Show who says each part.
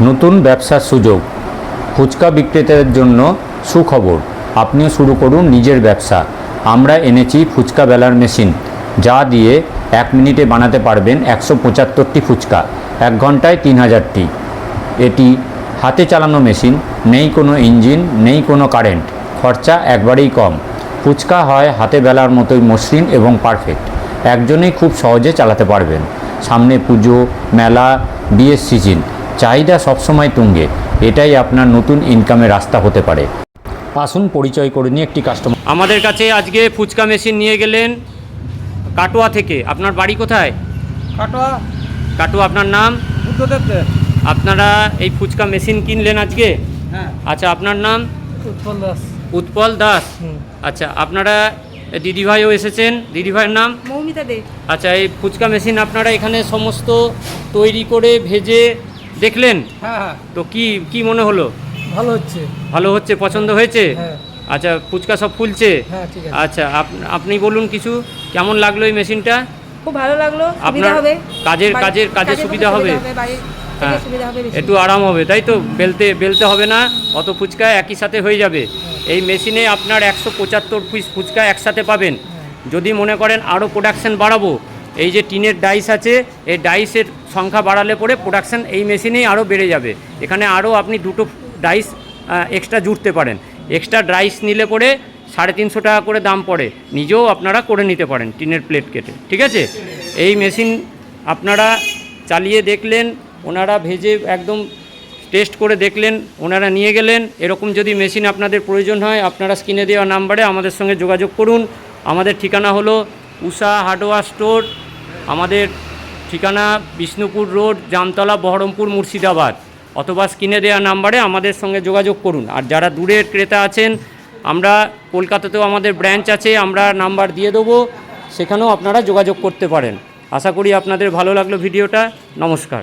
Speaker 1: নতুন ব্যবসার সুযোগ, ফুচকা বিক্রেতাদের জন্য সুখবর। আপনিও শুরু করুন নিজের ব্যবসা। আমরা এনেছি ফুচকা বেলার মেশিন, যা দিয়ে এক মিনিটে বানাতে পারবেন একশো পঁচাত্তরটি ফুচকা, এক ঘন্টায় তিন হাজারটি। এটি হাতে চালানো মেশিন, নেই কোনো ইঞ্জিন, নেই কোনো কারেন্ট, খরচা একবারেই কম। ফুচকা হয় হাতে বেলার মতোই মসৃণ এবং পারফেক্ট, একজনেই খুব সহজে চালাতে পারবেন। সামনে পুজো, মেলা, বিয়ের সিজন চাহিদা সবসময় তুঙ্গে এটাই আপনার নতুন ইনকামের রাস্তা হতে পারে। আসুন পরিচয় করে নিয়ে একটি কাস্টমার
Speaker 2: আমাদের কাছে আজকে ফুচকা মেশিন নিয়ে গেলেন কাটোয়া থেকে। আপনার বাড়ি কোথায়?
Speaker 3: কাটোয়া।
Speaker 2: কাটোয়া আপনার নাম?
Speaker 3: বুদ্ধদেব
Speaker 2: আপনারা এই ফুচকা মেশিন কিনলেন আজকে?
Speaker 3: হ্যাঁ।
Speaker 2: আচ্ছা আপনার নাম?
Speaker 3: উৎপল দাস।
Speaker 2: উৎপল দাস। আচ্ছা আপনারা দিদিভাইও এসেছেন। দিদিভাইয়ের নাম?
Speaker 4: মৌমিতা দে।
Speaker 2: আচ্ছা এই ফুচকা মেশিন আপনারা এখানে সমস্ত তৈরি করে ভেজে দেখলেন?
Speaker 3: হ্যাঁ হ্যাঁ।
Speaker 2: তো কি কি মনে হলো?
Speaker 3: ভালো হচ্ছে।
Speaker 2: ভালো হচ্ছে? পছন্দ হয়েছে?
Speaker 3: হ্যাঁ।
Speaker 2: আচ্ছা ফুচকা সব ফুলছে?
Speaker 3: হ্যাঁ ঠিক আছে।
Speaker 2: আচ্ছা আপ- আপনি বলুন কিছু। কেমন লাগল এই মেশিনটা?
Speaker 4: খুব ভালো লাগল। সুবিধা
Speaker 2: আপনার
Speaker 4: হবে।
Speaker 2: কাজের- কাজের- কাজের সুবিধা হবে? হ্যাঁ। একটু আরাম হবে তাই তো? বেলতে বেলতে হবে না। অত ফুচকা একই সাথে হয়ে যাবে। এই মেশিনে আপনার একশো পঁচাত্তর পিস ফুচকা একসাথে পাবেন। যদি মনে করেন আরও প্রোডাকশান বাড়াবো এই যে টিনের ডাইস আছে, এই ডাইসের সংখ্যা বাড়ালে পরে প্রোডাকশন এই মেশিনেই আরও বেড়ে যাবে। এখানে আরও আপনি দুটো ডাইস এক্সট্রা জুড়তে পারেন। এক্সট্রা ডাইস নিলে পরে সাড়ে তিনশো টাকা করে দাম পড়ে। নিজেও আপনারা করে নিতে পারেন টিনের প্লেট কেটে। ঠিক আছে? এই মেশিন আপনারা চালিয়ে দেখলেন, ওনারা ভেজে একদম টেস্ট করে দেখলেন, ওনারা নিয়ে গেলেন। এরকম যদি মেশিন আপনাদের প্রয়োজন হয়, আপনারা স্ক্রিনে দেওয়া নাম্বারে আমাদের সঙ্গে যোগাযোগ করুন। আমাদের ঠিকানা হলো উষা হার্ডওয়ার স্টোর আমাদের ঠিকানা বিষ্ণুপুর রোড, জামতলা, বহরমপুর, মুর্শিদাবাদ। অথবা স্ক্রিনে দেওয়া নাম্বারে আমাদের সঙ্গে যোগাযোগ করুন। আর যারা দূরের ক্রেতা আছেন, আমরা কলকাতাতেও আমাদের ব্রাঞ্চ আছে, আমরা নাম্বার দিয়ে দেবো, সেখানেও আপনারা যোগাযোগ করতে পারেন। আশা করি আপনাদের ভালো লাগল ভিডিওটা। নমস্কার।